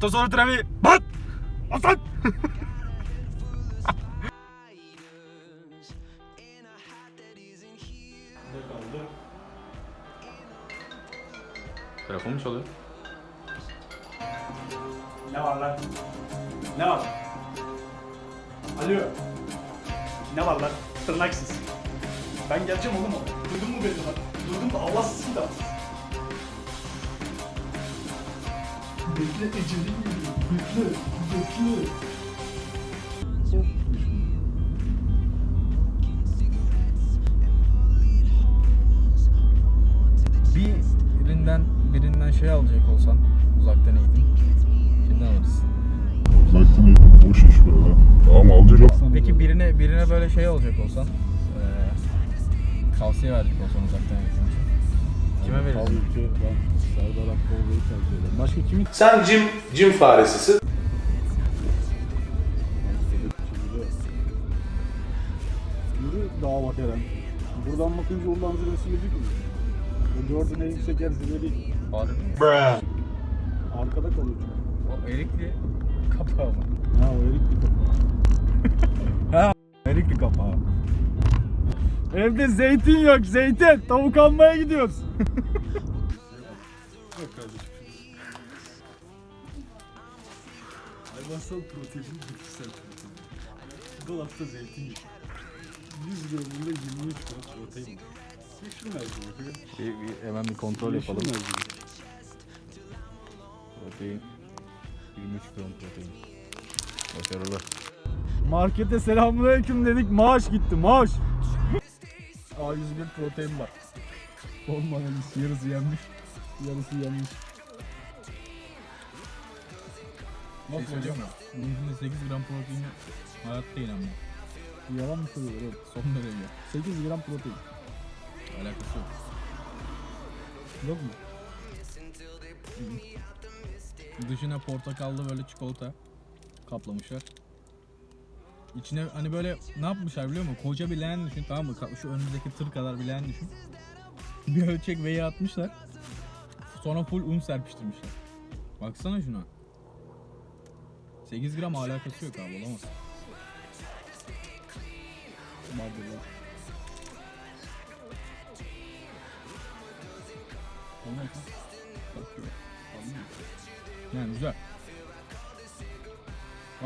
Hafta sonu trafiği. Bat! Aslan! Ne kaldı? Telefon mu çalıyor? Ne var lan? Ne var? Alo. Ne var lan? Tırnaksız. Ben geleceğim oğlum. Duydun mu beni lan? Duydun mu? Allahsızsın da. Bekle ecelin geliyor. Bekle. Bekle. Birinden birinden şey alacak olsan uzaktan eğitim. Kimden alırsın? Uzaktan eğitim boş iş be ya. Tamam alacak. Peki birine birine böyle şey olacak olsan eee tavsiye verecek olsan uzaktan eğitim için. Kime verirsin? Tabii ki ben Serdar Akbol'u tercih ederim. Başka kimi Sen cim, cim faresisin. Yürü dağa bak Eren. Buradan bakınca o manzarası gözüküyor mu? O gördüğün en yüksek yer zirve değil. Harbi mi? Arkada kalıyor çünkü. O erikli kapağı mı? Ha o erik bir kafa. Erikli kapağı. Evde zeytin yok zeytin. Tavuk almaya gidiyoruz. Yok kardeşim. Hayvansal protein, bitkisel protein. Dolapta zeytin yok. 100 gramında 23 gram protein var. Yeşil mercimek. Bir, bir, hemen bir kontrol Yeşil yapalım. mercimek. Protein 23 gram protein. Başarılı. Markete selamünaleyküm dedik maaş gitti maaş. A101 protein var. Analiz yarısı yenmiş. Yarısı yenmiş. Şey söyleyeyim mi? Bunun içinde 8 gram protein hayatta inanmam. Yalan mı söylüyorlar oğlum? Son derece. 8 gram protein. Alakası yok. Yok mu? Dışına portakallı böyle çikolata kaplamışlar. İçine hani böyle ne yapmışlar biliyor musun? Koca bir leğen düşün tamam mı? Şu önümüzdeki tır kadar bir leğen düşün. Bir ölçek V'ye atmışlar. Sonra full un serpiştirmişler. Baksana şuna. 8 gram alakası yok abi olamaz. Musun? Yani güzel.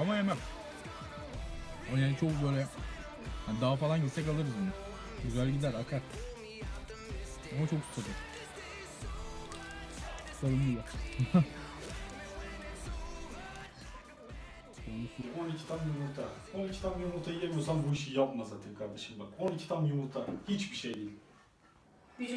Ama yemem. O yani çok böyle hani daha falan gitsek alırız bunu. Güzel gider akar. Ama çok susadı. Sarılmıyor. 12 tam yumurta. 12 tam yumurta yemiyorsan bu işi yapma zaten kardeşim bak. 12 tam yumurta hiçbir şey değil. Yüz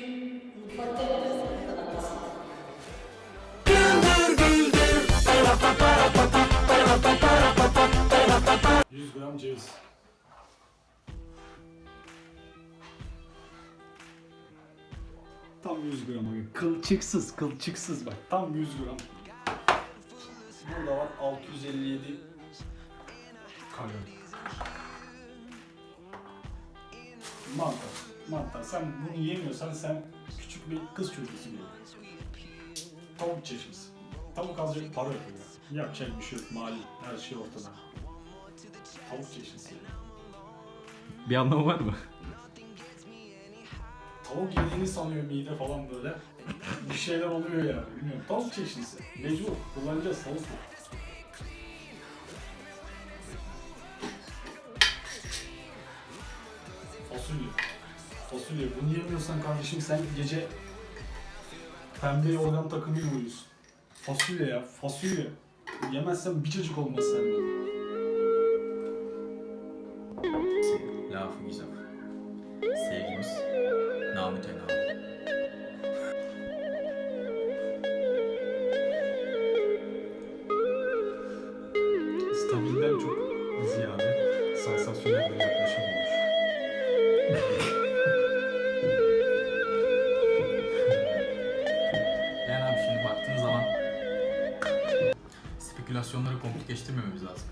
Tam 100 gram abi. Kılçıksız, kılçıksız bak. Tam 100 gram. Burada var 657 kalori. Mantar. Mantar. Sen bunu yemiyorsan sen küçük bir kız çocuğusun gibi. Tavuk çeşnisi. Tavuk azıcık para yapıyor. Yapacak bir şey yok. Mali. Her şey ortada. Tavuk çeşnisi. Bir anlamı var mı? Tavuk yediğini sanıyor mide falan böyle. bir şeyler oluyor yani. Bilmiyorum. Tavuk çeşnisi. Mecbur. Kullanacağız tavuk. Fasulye. Fasulye. Bunu yemiyorsan kardeşim sen gece pembe yorgan takımıyla uyuyorsun. Fasulye ya. Fasulye. Yemezsen bir çocuk olmaz senden. Lafı güzel. Namütenavi. Stabilden çok ziyade sansasyonel bir yaklaşım olmuş. Yani abi şimdi baktığın zaman spekülasyonları komplikleştirmememiz lazım.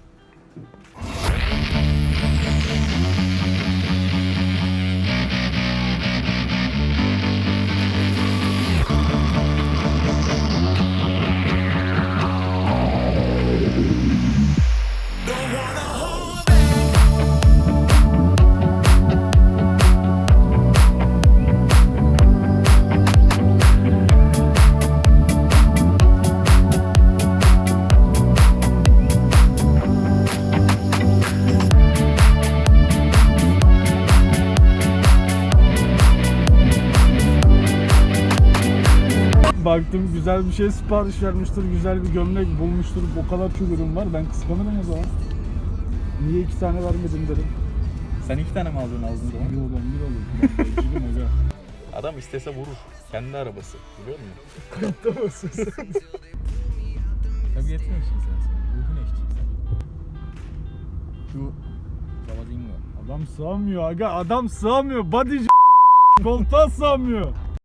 Baktım güzel bir şey sipariş vermiştir, güzel bir gömlek bulmuştur. O kadar çok ürün var. Ben kıskanırım o zaman. Niye iki tane vermedin derim. Sen iki tane mi aldın aldın zaman? Bir olan bir aga. Adam istese vurur. Kendi arabası. Biliyor musun? Kayıtta mısın sen? Tabii yetmiyorsun sen sen. Ruhun eşciği sen. Şu Ravadingo. Adam sığamıyor aga. Adam sığamıyor. Body koltuğa sığamıyor.